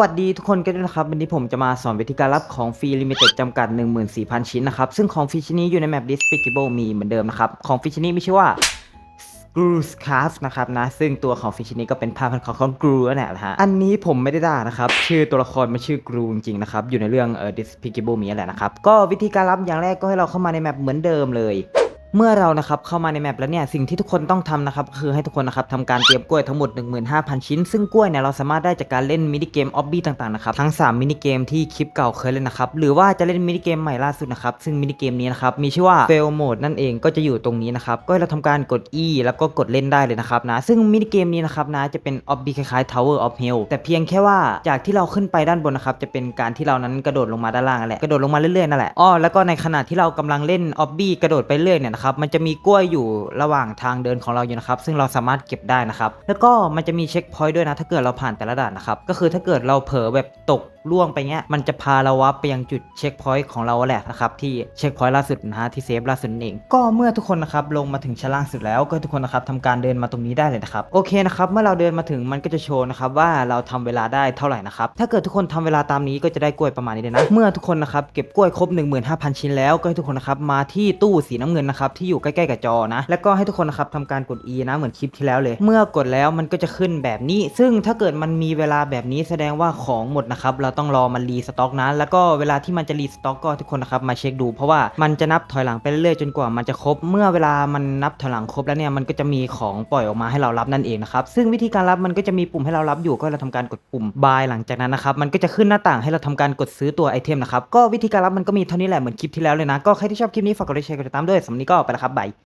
วัสดีทุกคนกันด้วยนะครับ วันนี้ผมจะมาสอนวิธีการรับของฟรีลิมิเต็ดจำกัด 14,000 ชิ้นนะครับ ซึ่งของฟรีชิ้นนี้อยู่ในแมป Despicable มีเหมือนเดิมนะครับ ของฟรีชิ้นนี้มีชื่อว่า Screw Scarf นะครับนะ ซึ่งตัวของฟรีชิ้นนี้ก็เป็นผ้าพันคอของกรูนั่นแหละฮะ อันนี้ผมไม่ได้ด่านะครับ ชื่อตัวละครมันชื่อกรูจริงๆนะครับ อยู่ในเรื่องเอ่อ Despicable Me นั่นแหละนะครับ ก็วิธีการรับอย่างแรกก็ให้เราเข้ามาในแมปเหมือนเดิมเลย เมื่อเรานะครับเข้ามาในแมปแล้วเนี่ยสิ่งที่ทุกคนต้องทำนะครับคือให้ทุกคนนะครับทำการเตรียมกล้วยทั้งหมด 15,000 ชิ้น ซึ่งกล้วยเนี่ยเราสามารถได้จากการเล่นมินิเกมออบบี้ต่างๆนะครับทั้ง 3 มินิเกมที่คลิปเก่าเคยเล่นนะครับหรือว่าจะเล่นมินิเกมใหม่ล่าสุดนะครับซึ่งมินิเกมนี้นะครับมีชื่อว่า fail mode นั่นเองก็จะอยู่ตรงนี้นะครับก็เราทำการกด E แล้วก็กดเล่นได้เลยนะครับนะซึ่งมินิเกมนี้นะครับนะจะเป็นออบบี้คล้ายๆ Tower of Hell แต่เพียงแค่ว่าจากที่เราขึ้นไปด้านบนนะครับจะเป็นการที่เรานั้นกระโดดลงมาด้านล่างแหละกระโดดลงมาเรื่อยๆนั่นแหละอ้อแล้วก็ในขณะที่เรากำลังเล่นออบบี้กระโดดไปเรื่อยเนี่ยนะครับ มันจะมีกล้วยอยู่ระหว่างทางเดินของเราอยู่นะครับ ซึ่งเราสามารถเก็บได้นะครับ แล้วก็มันจะมีเช็คพอยต์ด้วยนะ ถ้าเกิดเราผ่านแต่ละด่านนะครับ ก็คือถ้าเกิดเราเผลอแบบตกล่วงไปเงี้ยมันจะพาเราวับไปยังจุดเช็คพอยต์ของเราแหละนะครับที่เช็คพอยต์ล่าสุดนะฮะที่เซฟล่าสุดเองก็เมื่อทุกคนนะครับลงมาถึงชั้นล่างสุดแล้วก็ทุกคนนะครับทำการเดินมาตรงนี้ได้เลยนะครับโอเคนะครับเมื่อเราเดินมาถึงมันก็จะโชว์นะครับว่าเราทำเวลาได้เท่าไหร่นะครับถ้าเกิดทุกคนทำเวลาตามนี้ก็จะได้กล้วยประมาณนี้เลยนะเมื่อทุกคนนะครับเก็บกล้วยครบ 15,000 ชิ้นแล้วก็ให้ทุกคนนะครับมาที่ตู้สีน้ำเงินนะครับที่อยู่ใกล้ๆกับจอนะแล้วก็ให้ทุกคนนะครับทำการกด E นะเหมือนคลิปที่แล้วเลย เมื่อกดแล้วมันก็จะขึ้นแบบนี้ ซึ่งถ้าเกิดมันมีเวลาแบบนี้แสดงว่าของหมดนะครับเราต้องรอมันรีสต็อกนะ แล้วก็เวลาที่มันจะรีสต็อกก็ทุกคนนะครับมาเช็คดู เพราะว่ามันจะนับถอยหลังไปเรื่อยๆจนกว่ามันจะครบ เมื่อเวลามันนับถอยหลังครบแล้วเนี่ยมันก็จะมีของปล่อยออกมาให้เรารับนั่นเองนะครับ ซึ่งวิธีการรับมันก็จะมีปุ่มให้เรารับอยู่ก็เราทำการกดปุ่ม buy หลังจากนั้นนะครับมันก็จะขึ้นหน้าต่างให้เราทำการกดซื้อตัวไอเทมนะครับก็วิธีการรับมันก็มีเท่านี้แหละเหมือนคลิปที่แล้วเลยนะก็ใครที่ชอบคลิปนี้ฝากกดไลค์แชร์กดติดตามด้วยสำหรับวันนี้ก็ไปแล้วครับบาย